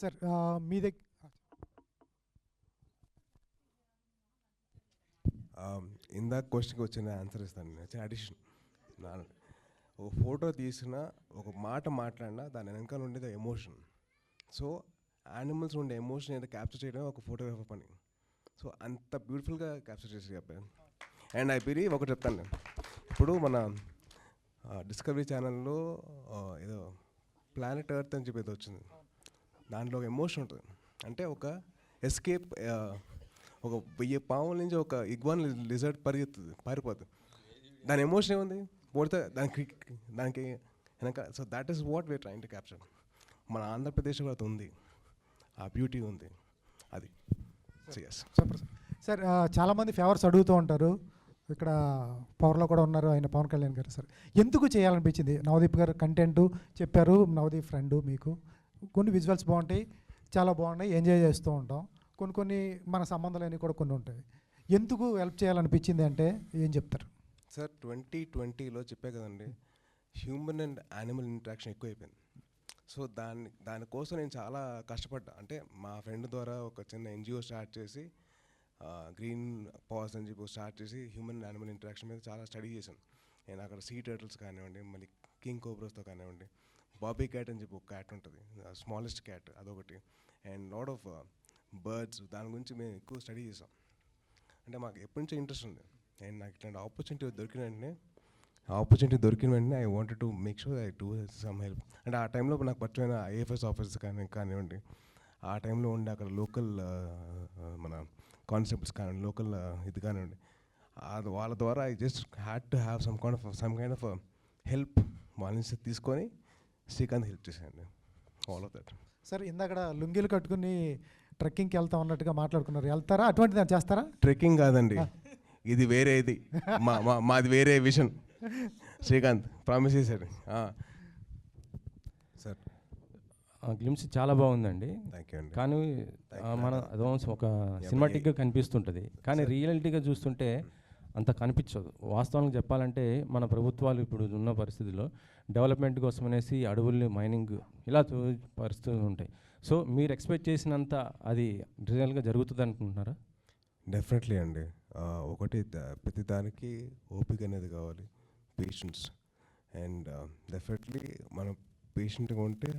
Sir మీ దగ్గర ఇందాక క్వశ్చన్కి వచ్చిన ఆన్సర్ ఇస్తాను నేను. అడిషన్ ఒక ఫోటో తీసిన ఒక మాట మాట్లాడినా దాని వెనకాల ఉండేది ఎమోషన్ సో యానిమల్స్ ఉండే ఎమోషన్ ఏదో క్యాప్చర్ చేయడం ఒక ఫోటోగ్రాఫర్ పని. సో అంత బ్యూటిఫుల్గా క్యాప్చర్ చేసి అబ్బాయి. అండ్ ఐ బిలీవ్ ఒకటి చెప్తాను నేను. ఇప్పుడు మన డిస్కవరీ ఛానల్లో ఏదో ప్లానెట్ ఎర్త్ అని చెప్పి ఏదో వచ్చింది. దాంట్లో ఒక ఎమోషన్ ఉంటుంది. అంటే ఒక ఎస్కేప్ ఒక వెయ్యి పాముల నుంచి ఒక ఇగ్వాన్ లిజర్ట్ పరిగెత్తుంది పారిపోతుంది. దాని ఎమోషన్ ఏముంది? పోతే దానికి దానికి వెనక so that is what way train to capture మన ఆంధ్రప్రదేశ్ కూడా అది ఉంది. ఆ బ్యూటీ ఉంది. అది. సార్. సార్ చాలామంది ఫేవర్స్ అడుగుతూ ఉంటారు. ఇక్కడ పవర్లో కూడా ఉన్నారు ఆయన పవన్ కళ్యాణ్ గారు సార్. ఎందుకు చేయాలనిపించింది? నవదీప్ గారు కంటెంట్ చెప్పారు. నవదీప్ ఫ్రెండ్ మీకు. కొన్ని విజువల్స్ బాగుంటాయి చాలా బాగున్నాయి ఎంజాయ్ చేస్తూ ఉంటాం. కొన్ని కొన్ని మన సంబంధాలు కూడా కొన్ని ఉంటాయి. ఎందుకు హెల్ప్ చేయాలనిపించింది అంటే ఏం చెప్తారు? సార్ ట్వంటీ ట్వంటీలో చెప్పే కదండి హ్యూమన్ అండ్ యానిమల్ ఇంట్రాక్షన్ ఎక్కువైపోయింది. సో దాని దానికోసం నేను చాలా కష్టపడ్డా. అంటే మా ఫ్రెండ్ ద్వారా ఒక చిన్న ఎన్జిఓ స్టార్ట్ చేసి గ్రీన్ పాస్ అని చెప్పి స్టార్ట్ చేసి హ్యూమన్ యానిమల్ ఇంట్రాక్షన్ మీద చాలా స్టడీ చేశాను. నేను అక్కడ సీ టర్టిల్స్ కానివ్వండి మళ్ళీ కింగ్ కోబ్రోస్తో కానివ్వండి బాబీ క్యాట్ అని చెప్పి ఒక క్యాట్ ఉంటుంది. స్మాలెస్ట్ క్యాట్ అదొకటి. అండ్ లాడ్ ఆఫ్ బర్డ్స్ దాని గురించి మేము ఎక్కువ స్టడీ చేసాం. అంటే మాకు ఎప్పటి నుంచో ఇంట్రెస్ట్ ఉంది. అండ్ నాకు ఇట్లాంటి ఆపర్చునిటీ దొరికిన వెంటనే ఆపర్చునిటీ దొరికిన వెంటనే I wanted to make sure I do some help అంటే ఆ టైంలో నాకు పరిచయమైన ఐఎఫ్ఎస్ ఆఫీసర్ కానీ కానివ్వండి. ఆ టైంలో ఉండే అక్కడ లోకల్ uh, uh, మన కాన్సెప్ట్స్ కానివ్వండి లోకల్ uh, ఇది కానివ్వండి. అది వాళ్ళ ద్వారా I just had to have some kind of some kind of help వాళ్ళ నుంచి తీసుకొని శ్రీకాంత్ హెల్ప్ చేశాను ఆల్ ఆఫ్ దట్ సార్ ఇందాక లుంగీలు కట్టుకుని ట్రెక్కింగ్కి వెళ్తాం అన్నట్టుగా మాట్లాడుకున్నారు. వెళ్తారా? అటువంటి దాన్ని చేస్తారా? ట్రెక్కింగ్ కాదండి. ఇది వేరే ఇది మా మా మాది వేరే విషన్ శ్రీకాంత్ ప్రామిస్ చేశాడు. సార్ గ్లిమ్స్ చాలా బాగుందండి. థ్యాంక్ యూ అండి. కానీ ఆ, మన అదో ఒక సినిమాటిక్గా కనిపిస్తుంటుంది. కానీ రియాలిటీగా చూస్తుంటే అంత కనిపించదు. వాస్తవానికి చెప్పాలంటే మన ప్రభుత్వాలు ఇప్పుడు ఉన్న పరిస్థితుల్లో డెవలప్మెంట్ కోసం అనేసి అడవుల్ని మైనింగ్ ఇలా పరిస్థితులు ఉంటాయి. సో మీరు ఎక్స్పెక్ట్ చేసినంత అది రియల్గా జరుగుతుంది అనుకుంటున్నారా డెఫినెట్లీ అండి. ఒకటి ప్రతి దానికి ఓపిక అనేది కావాలి. పేషెన్స్. అండ్ డెఫినెట్లీ మనం పేషెంట్గా ఉంటే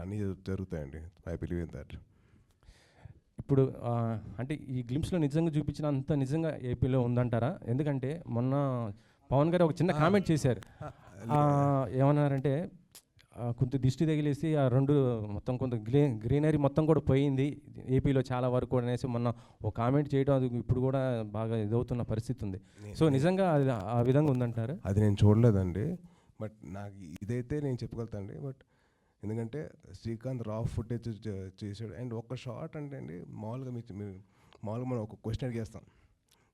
అన్నీ జరుగుతాయండి. I believe in that. ఇప్పుడు అంటే ఈ గ్లిమ్స్లో నిజంగా చూపించిన అంత నిజంగా ఏపీలో ఉందంటారా? ఎందుకంటే మొన్న పవన్ గారు ఒక చిన్న కామెంట్ చేశారు. ఏమన్నారంటే కొంత దిష్టి తగిలేసి ఆ రెండు మొత్తం కొంత గ్రీ గ్రీనరీ మొత్తం కూడా పోయింది ఏపీలో చాలా వరకు కూడా అనేసి మొన్న ఒక కామెంట్ చేయడం అది ఇప్పుడు కూడా బాగా ఇదవుతున్న పరిస్థితి ఉంది. సో నిజంగా అది ఆ విధంగా ఉందంటారా? అది నేను చూడలేదండి. బట్ నాకు ఇదైతే నేను చెప్పగలుగుతానండి. బట్ ఎందుకంటే శ్రీకాంత్ రా ఫుటేజ్ చేసాడు అండ్ ఒక షార్ట్ అంటే అండి మామూలుగా మీరు మీరు మామూలుగా మనం ఒక క్వశ్చన్ అడిగేస్తాం.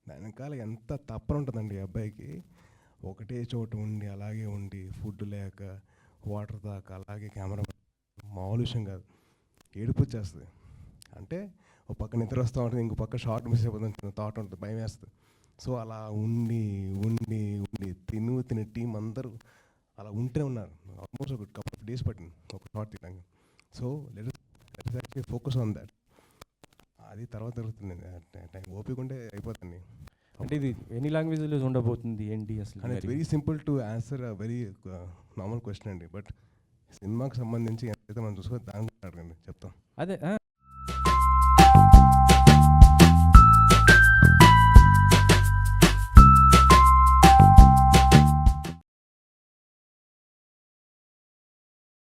దాని వెనకాల ఎంత తప్పన ఉంటుందండి అబ్బాయికి. ఒకటే చోట ఉండి అలాగే ఉండి ఫుడ్ లేక వాటర్ దాకా అలాగే కెమెరా మామూలు విషయం కాదు. ఏడుపు వచ్చేస్తుంది. అంటే ఒక పక్క నిద్ర వస్తూ ఉంటుంది ఇంకో పక్క షార్ట్ మిస్ అయిపోతుంది థాట్ ఉంటుంది భయం వేస్తుంది. సో అలా ఉండి ఉండి ఉండి తిను తిని టీం అందరూ అలా ఉంటూనే ఉన్నారు. ఆల్మోస్ట్ ఒక కపుల్ ఆఫ్ డేస్ పట్టింది. ఒక షార్ట్ తీయడానికి so let actually focus on that అది తర్వాత జరుగుతుంది. టైం ఓపిక ఉంటే అయిపోతుంది. అంటే ఇది ఎన్ని లాంగ్వేజ్లో ఉండబోతుంది? ఏంటి అసలు and it's? Very simple to answer very normal question అండి. బట్ సినిమాకి సంబంధించి ఎంతైతే మనం చూసుకో దాని అడగండి. చెప్తాం. అదే